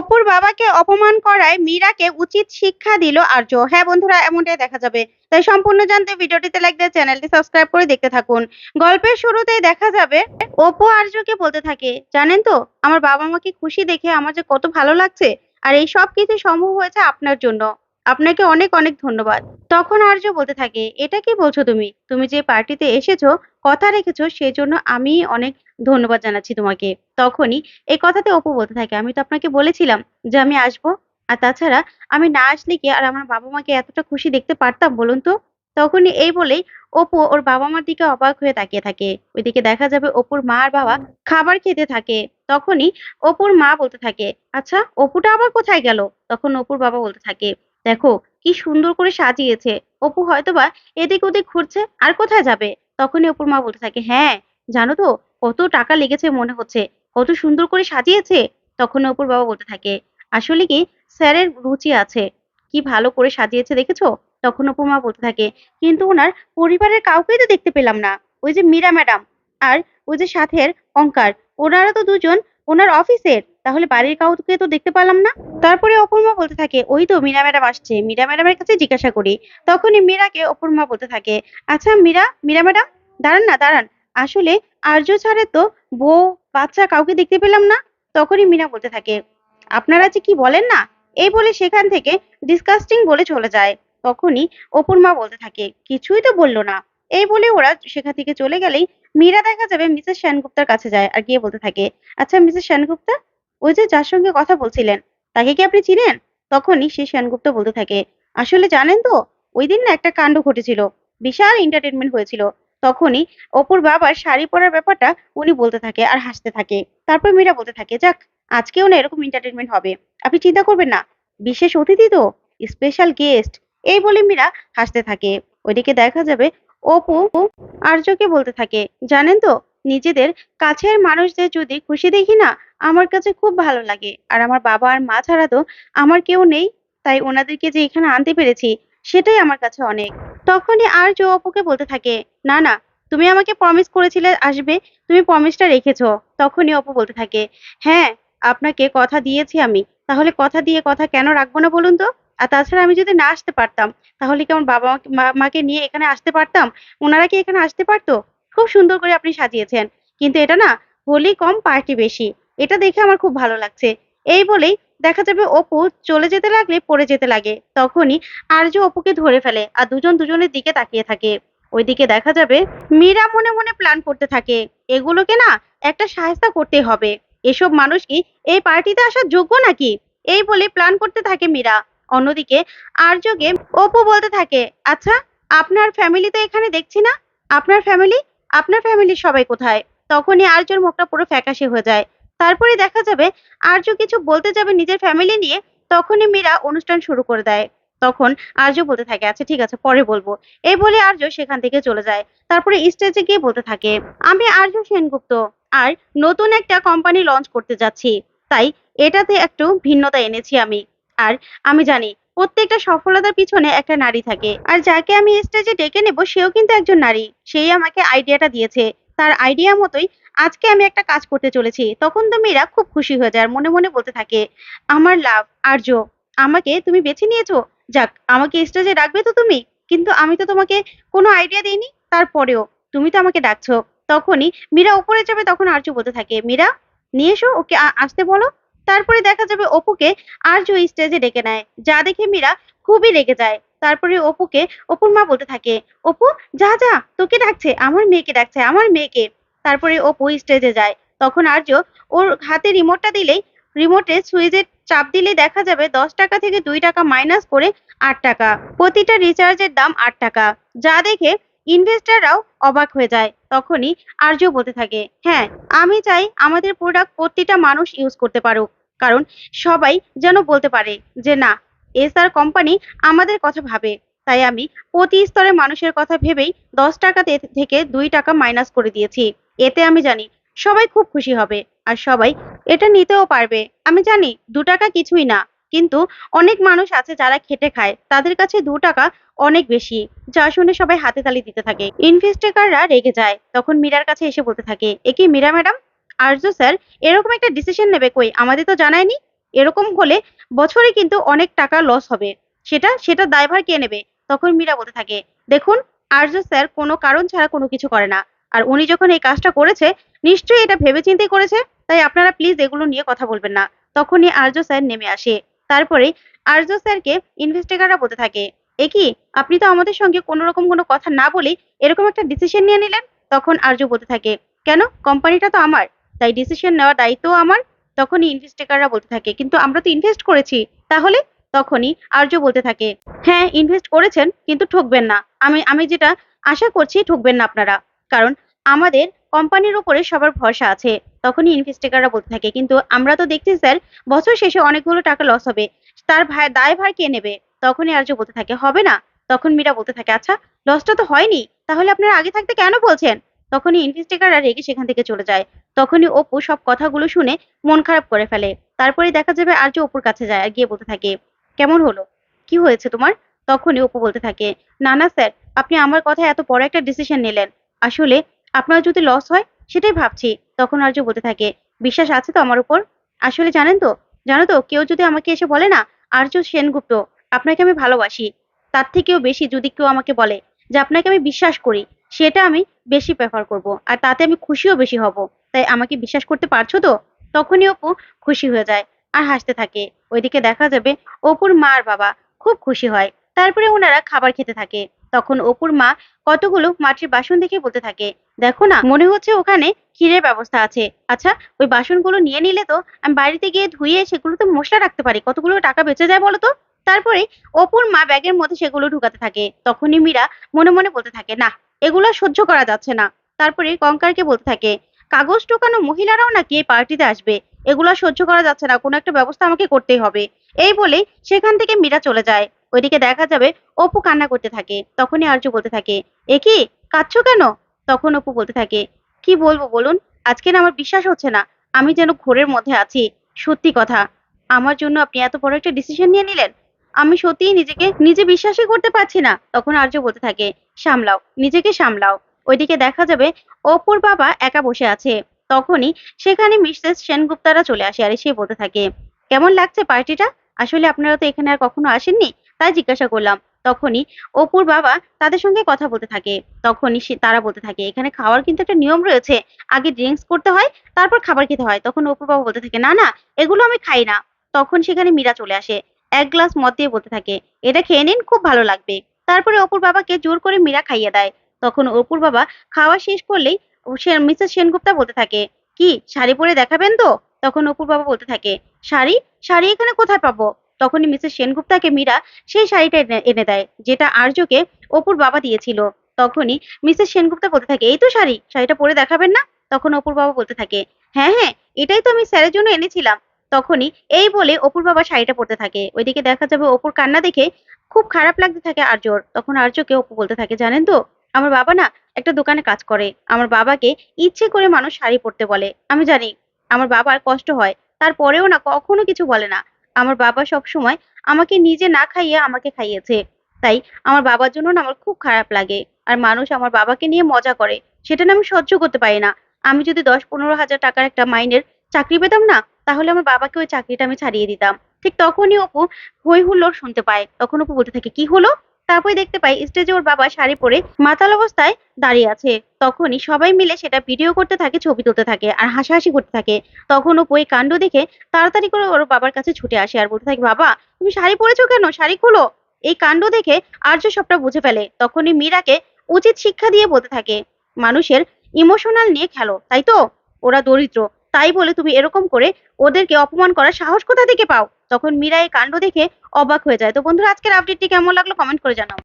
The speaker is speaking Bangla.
অপুর বাবাকে অপমান করায় মীরাকে উচিত শিক্ষা দিল আর্য। হ্যাঁ বন্ধুরা, এমনটাই দেখা যাবে। তাই সম্পূর্ণ জানতে ভিডিওটিতে লাইক দিয়ে চ্যানেলটি সাবস্ক্রাইব করে দেখতে থাকুন। গল্পের শুরুতেই দেখা যাবে, অপু আর্যকে বলতে থাকে, জানেন তো, আমার বাবা মাকে খুশি দেখে আমার যে কত ভালো লাগছে? আর এই সব কিছু সম্ভব হয়েছে আপনার জন্য। আপনাকে অনেক অনেক ধন্যবাদ। তখন আর্য বলতে থাকে, এটা কি বলছো তুমি? তুমি যে পার্টিতে এসেছ, কথা রেখেছো সেই জন্য আমি অনেক ধন্যবাদ জানাচ্ছি তোমাকে। তখনই এই কথাতে অপু বলতে থাকে, আমি তো আপনাকে বলেছিলাম যে আমি আসব, আর তাছাড়া আমি না আসলে কি আর আমার বাবা মাকে এতটা খুশি দেখতে পারতাম, বলুন তো? তখনই এই বলেই অপু ওর বাবা মার দিকে অবাক হয়ে তাকিয়ে থাকে। ওইদিকে দেখা যাবে অপুর মা আর বাবা খাবার খেতে থাকে। তখনই অপুর মা বলতে থাকে আচ্ছা অপুটা আবার কোথায় গেল? তখন অপুর বাবা বলতে থাকে দেখো, কি সুন্দর করে সাজিয়েছে। অপু হয়তোবা এদিক ওদিক ঘুরছে, আর কোথায় যাবে? তখনই অপুর মা বলতে থাকে হ্যাঁ জানো তো, কত টাকা লেগেছে মনে হচ্ছে, কত সুন্দর করে সাজিয়েছে? তখন অপুর বাবা বলতে থাকে, আসলে কি স্যারের রুচি আছে, কি ভালো করে সাজিয়েছে দেখেছ? তখন অপুর মা বলতে থাকে, কিন্তু ওনার পরিবারের কাউকেই তো দেখতে পেলাম না, ওই যে মীরা ম্যাডাম আর ওই যে সাথের অঙ্কার, ওনারা তো দুজন ওনার অফিসের তাহলে বাড়ির কাউকে তো দেখতে পেলাম না। তারপরে অপুর মা বলতে থাকে, ওই তো মীরা ম্যাডাম আসছে। মীরা ম্যাডামের কাছে জিজ্ঞাসা করি। তখনই মীরাকে অপুর মা বলতে থাকে আচ্ছা মীরা মীরা ম্যাডাম, দাঁড়ান না, দাঁড়ান। আসলে আর্য ছাড়ের তো বউ, বাচ্চা কাউকে দেখতে পেলাম না। তখনই মীরা বলতে থাকে, আপনারা যে কি বলেন না, এই বলে সেখান থেকে ডিসকাস্টিং বলে চলে যায়। তখনই অপুর মা বলতে থাকে, কিছুই তো বলল না। এই বলে ওরা সেখান থেকে চলে গেলেই মীরা দেখা যাবে মিসেস সেনগুপ্তার কাছে যায় আর গিয়ে বলতে থাকে আচ্ছা মিসেস সেনগুপ্তা ওই যে যার সঙ্গে কথা বলছিলেন, তাকে কি আপনি চিনেন? তখনই সে সেনগুপ্ত বলতে থাকে, আসলে জানেন তো, ওই দিন না একটা কাণ্ড ঘটেছিল, বিশাল এন্টারটেনমেন্ট হয়েছিল। তখনই অপুর বাবার শাড়ি পরার ব্যাপারটা উনি বলতে থাকে আর হাসতে থাকে। তারপর মীরা বলতে থাকে, যাক, আজকেও না এরকম এন্টারটেনমেন্ট হবে। আপনি চিন্তা করবেন না, বিশেষ অতিথি তো স্পেশাল গেস্ট এই বলে মীরা হাসতে থাকে। ওইদিকে দেখা যাবে অপু আর্যকে বলতে থাকে, জানেন তো নিজেদের কাছের মানুষদের যদি খুশি দেখি না, আমার কাছে খুব ভালো লাগে। আর আমার বাবা আর মা ছাড়া তো আমার কেউ নেই, তাই ওনাদেরকে যে এখানে আনতে পেরেছি, সেটাই আমার কাছে অনেক। তখনই আর্য অপুকে বলতে থাকে, না না, তুমি আমাকে প্রমিস করেছিলে আসবে, তুমি প্রমিসটা রেখেছো। তখনই অপু বলতে থাকে হ্যাঁ আপনাকে কথা দিয়েছি আমি, তাহলে কথা দিয়ে কথা কেন রাখব না বলুন তো? আর তাছাড়া আমি যদি না আসতে পারতাম, তাহলে কি আমার বাবা মাকে নিয়ে এখানে আসতে পারতাম? ওনারা কি এখানে আসতে পারতো? খুব সুন্দর করে আপনি সাজিয়েছেন। কিন্তু এটা না হোলি কম পার্টি বেশি। এটা দেখে আমার খুব ভালো লাগছে। এই বলেই দেখা যাবে অপু চলে যেতে লাগলে পড়ে যেতে লাগে। তখনই আর্য অপুকে ধরে ফেলে আর দুজন দুজনের দিকে তাকিয়ে থাকে। ওইদিকে দেখা যাবে মীরা মনে মনে প্ল্যান করতে থাকে। এগুলোকে না একটা সাহায্য করতে হবে। এসব মানুষ কি এই পার্টিতে আসার যোগ্য নাকি? এই বলে প্ল্যান করতে থাকে মীরা। অন্যদিকে আর্যকে অপু বলতে থাকে আচ্ছা আপনার ফ্যামিলি তো এখানে দেখছি না। আপনার ফ্যামিলি আপনার ফ্যামিলির সবাই কোথায়? তখনই আর্যর মুখটা পুরো ফ্যাকাশে হয়ে যায়। তারপরে দেখা যাবে আর্য কিছু বলতে যাবে নিজের ফ্যামিলি নিয়ে। তখনই মীরা অনুষ্ঠান শুরু করে দেয়। তখন আর্য বলতে থাকে আচ্ছা ঠিক আছে, পরে বলব। এই বলে আর্য সেখান থেকে চলে যায়। তারপরে স্টেজে গিয়ে বলতে থাকে, আমি আর্য সেনগুপ্ত। আর নতুন একটা কোম্পানি লঞ্চ করতে যাচ্ছি। তাই এটাতে একটু ভিন্নতা এনেছি আমি। আর আমি জানি প্রত্যেকটা সফলতার পিছনে একটা নারী থাকে। আর যাকে আমি স্টেজে ডেকে নেব, সেও কিন্তু একজন নারী। সেই আমাকে আইডিয়াটা দিয়েছে। তার আইডিয়া মতোই আজকে আমি একটা কাজ করতে চলেছি। তখন তো মেয়েরা খুব খুশি হয়ে যায় মনে মনে বলতে থাকে, আমার লাভ, আর্য, আমাকে তুমি বেছে নিয়েছো? যাক, আমাকে স্টেজে ডাকবে তো তুমি। কিন্তু আমি তো তোমাকে কোনো আইডিয়া দিইনি। তারপরেও তুমি তো আমাকে ডাকছো। তখনই মীরা উপরে যাবে তখন আর্য বলতে থাকে, মীরা, নিয়ে এসো, ওকে আসতে বলো। তারপরে দেখা যাবে অপুকে আর্য স্টেজে ডেকে নেয়, যা দেখে মীরা খুবই রেগে যায়। তারপরে অপুকে, অপুর মা বলতে থাকে, অপু, যা যা, তোকে ডাকছে, আমার মেয়েকে ডাকছে, আমার মেয়েকে। তারপরে অপু স্টেজে যায়। তখন আর্য ওর হাতে রিমোটটা দিলেই রিমোটে সুইচের চাপ দিলে দেখা যাবে দশ টাকা থেকে দুই টাকা মাইনাস করে আট টাকা। প্রতিটা রিচার্জের দাম আট টাকা। যা দেখে ইনভেস্টাররাও অবাক হয়ে যায়। তখনই আর্য বলতে থাকে হ্যাঁ আমি চাই আমাদের প্রোডাক্ট প্রতিটা মানুষ ইউজ করতে পারুক। কারণ সবাই যেন বলতে পারে যে, না এসআর কোম্পানি আমাদের কথা ভাবে। তাই আমি প্রতি স্তরের মানুষের কথা ভেবেই দশ টাকা থেকে দুই টাকা মাইনাস করে দিয়েছি। এতে আমি জানি সবাই খুব খুশি হবে। আর সবাই এটা নিতেও পারবে। আমি জানি দু টাকা কিছুই না। কিন্তু অনেক মানুষ আছে যারা খেটে খায়। তাদের কাছে দু টাকা অনেক বেশি, যা শুনে সবাই হাতে তালি দিতে থাকে। ইনভেস্টাররা রেগে যায়, তখন মীরার কাছে এসে বলতে থাকে একে মীরা ম্যাডাম? আর্য স্যার, এরকম একটা ডিসিশন নেবে কই? আমাদের তো জানায়নি এরকম হলে বছরে কিন্তু অনেক টাকা লস হবে। সেটা সেটা দায়ভার কে নেবে? তখন মীরা বলতে থাকে, দেখুন আর্য স্যার কোনো কারণ ছাড়া কোনো কিছু করে না। আর উনি যখন এই কাজটা করেছে, নিশ্চয়ই এটা ভেবেচিন্তেই করেছে, তাই আপনারা প্লিজ এগুলো নিয়ে কথা বলবেন না। তখনই আর্য স্যার নেমে আসে। তারপরে আর্য স্যারকে ইনভেস্টিগাররা বলতে থাকে, এ কি, আপনি তো আমাদের সঙ্গে কোনো রকম কোনো কথা না বলে এরকম একটা ডিসিশন নিয়ে নিলেন? তখন আর্য বলতে থাকে, কেন? কোম্পানিটা তো আমার, তাই ডিসিশন নেওয়ার দায়িত্ব আমার। তখনই ইনভেস্টিগাররা বলতে থাকে, কিন্তু আমরা তো ইনভেস্ট করেছি, তাহলে? তখনই আর্য বলতে থাকে হ্যাঁ ইনভেস্ট করেছেন, কিন্তু ঠকবেন না। আমি আমি যেটা আশা করছি, ঠকবেন না আপনারা। কারণ আমাদের কোম্পানির উপরে সবার ভরসা আছে, তখনই ইনভেস্টিগাররা বলতে থাকে, কিন্তু আমরা তো দেখছি স্যার বছর শেষে অনেকগুলো টাকা লস হবে, তার ভাই, দায়ভার কে নেবে? তখনই আর্য বলতে থাকে, হবে না। তখন মীরা বলতে থাকে আচ্ছা লসটা তো হয়নি, তাহলে আপনারা আগে থাকতে কেন বলছেন? তখনই ইনভেস্টিগাররা রেগে সেখান থেকে চলে যায়। তখনই অপু সব কথাগুলো শুনে মন খারাপ করে ফেলে। তারপরে দেখা যাবে আর্য অপুর কাছে যায় আর গিয়ে বলতে থাকে, কেমন হলো? কি হয়েছে তোমার? তখনই অপু বলতে থাকে, না না স্যার আপনি আমার কথা এত বড় একটা ডিসিশন নিলেন। আসলে আপনার যদি লস হয়, সেটাই ভাবছি, তখন আর্য বলতে থাকে, বিশ্বাস আছে তো আমার উপর? আসলে জানেন তো, জানো তো, কেউ যদি আমাকে এসে বলে না, আর্য সেনগুপ্ত, আপনাকে আমি ভালোবাসি। তার থেকেও বেশি যদি কেউ আমাকে বলে যে আপনাকে আমি বিশ্বাস করি, সেটা আমি বেশি প্রেফার করব, আর তাতে আমি খুশিও বেশি হব। তাই আমাকে বিশ্বাস করতে পারছ তো? তখনই অপু খুশি হয়ে যায় আর হাসতে থাকে। ওইদিকে দেখা যাবে অপুর মা আর বাবা খুব খুশি হয়। তারপরে ওনারা খাবার খেতে থাকে। তখন অপুর মা কতগুলো মাটির বাসন দেখে বলতে থাকে, দেখো না, মনে হচ্ছে ওখানে ক্ষীরের ব্যবস্থা আছে। আচ্ছা ওই বাসনগুলো নিয়ে নিলে তো আমি বাড়িতে গিয়ে ধুয়ে সেগুলোতে মশলা রাখতে পারি। কতগুলো টাকা বেঁচে যায় বলো তো? তারপরে অপুর মা ব্যাগের মধ্যে সেগুলো ঢুকাতে থাকে। তখনই মীরা মনে মনে বলতে থাকে, না, এগুলো সহ্য করা যাচ্ছে না। তারপরে কঙ্কারকে বলতে থাকে, কাগজ টোকানো মহিলারাও নাকি এই পার্টিতে আসবে? এগুলো সহ্য করা যাচ্ছে না। কোনো একটা ব্যবস্থা আমাকে করতেই হবে। এই বলে সেখান থেকে মীরা চলে যায়। ওইদিকে দেখা যাবে অপু কান্না করতে থাকে। তখনই আর্য বলতে থাকে, এ কি? কাঁদছো কেন? তখন অপু বলতে থাকে, কি বলব বলুন? আজকে আমার বিশ্বাস হচ্ছে না। আমি যেন ঘোরের মধ্যে আছি। সত্যি কথা, আমার জন্য আপনি এত বড় একটা ডিসিশন নিয়ে নিলেন। আমি সত্যিই নিজেকে, নিজে বিশ্বাসই করতে পারছি না। তখন আর্য বলতে থাকে, সামলাও, নিজেকে সামলাও। ওইদিকে দেখা যাবে অপুর বাবা একা বসে আছে। তখনই সেখানে মিসেস সেনগুপ্তারা চলে আসে আর সে বলতে থাকে, কেমন লাগছে পার্টিটা আসলে আপনারা তো এখানে আর কখনো আসেননি? তাই জিজ্ঞাসা করলাম। তখনই অপুর বাবা তাদের সঙ্গে কথা বলতে থাকে। তখনই সে তারা বলতে থাকে, এখানে খাওয়ার কিন্তু একটা নিয়ম রয়েছে। আগে ড্রিঙ্কস করতে হয়, তারপর খাবার খেতে হয়। তখন অপুর বাবা বলতে থাকে, না না, এগুলো আমি খাই না। তখন সেখানে মীরা চলে আসে। এক গ্লাস মদ দিয়ে বলতে থাকে, এটা খেয়ে নিন, খুব ভালো লাগবে। তারপরে অপুর বাবাকে জোর করে মীরা খাইয়ে দেয়। তখন অপুর বাবা খাওয়া শেষ করলেই মিসেস সেনগুপ্তা বলতে থাকে, কি, শাড়ি পরে দেখাবেন তো? তখন অপুর বাবা বলতে থাকে, শাড়ি? শাড়ি এখানে কোথায় পাবো? তখনই মিসেস সেনগুপ্তাকে মীরা সেই শাড়িটা এনে- দেয়, যেটা আর্যকে অপুর বাবা দিয়েছিল। তখনই মিসেস সেনগুপ্তা বলতে থাকে, এই তো শাড়ি, শাড়িটা পরে দেখাবেন না? তখন অপুর বাবা বলতে থাকে হ্যাঁ হ্যাঁ এটাই তো আমি স্যারের জন্য এনেছিলাম। তখনই এই বলে অপুর বাবা শাড়িটা পরতে থাকে। ওইদিকে দেখা যাবে অপুর কান্না দেখে খুব খারাপ লাগতে থাকে আর্যর। তখন আর্যকে অপু বলতে থাকে, জানেন তো, আমার বাবা না একটা দোকানে কাজ করে। আমার বাবাকে ইচ্ছে করে মানুষ শাড়ি পরতে বলে। আমি জানি আমার বাবার কষ্ট হয়, তারপরেও না কখনো কিছু বলে না। আমার বাবা সব সময় আমাকে নিজে না খাইয়ে আমাকে খাইয়েছে। তাই আমার বাবার জন্য আমার খুব খারাপ লাগে। আর মানুষ আমার বাবাকে নিয়ে মজা করে, সেটা না আমি সহ্য করতে পারি না। আমি যদি দশ পনেরো হাজার টাকার একটা মাইনের চাকরি পেতাম না, তাহলে আমার বাবাকে ওই চাকরিটা আমি ছাড়িয়ে দিতাম। ঠিক তখনই অপু হই হুল্লোড় শুনতে পায়। তখন অপু বলতে থাকে, কি হলো? তারপরে দেখতে পাই স্টেজে ওর বাবা শাড়ি পরে মাতাল অবস্থায় দাঁড়িয়ে আছে। তখনই সবাই মিলে সেটা ভিডিও করতে থাকে, ছবি তুলতে থাকে আর হাসাহাসি করতে থাকে। তখন অপু এই কাণ্ড দেখে তাড়াতাড়ি করে ওর বাবার কাছে ছুটে আসে আর বলতে থাকে, বাবা, তুমি শাড়ি পরেছো কেন? শাড়ি খুলো। এই কাণ্ড দেখে আর্য সবটা বুঝে ফেলে। তখনই মীরাকে উচিত শিক্ষা দিয়ে বলতে থাকে, মানুষের ইমোশনাল নিয়ে খেলো, তাই তো? ওরা দরিদ্র। তাই বলে তুমি এরকম করে ওদেরকে অপমান করার সাহস কোথা থেকে পাও? তখন মীরা এই কাণ্ড দেখে অবাক হয়ে যায়। তো বন্ধুরা, আজকের আপডেটটি কেমন লাগল? কমেন্ট করে জানাও।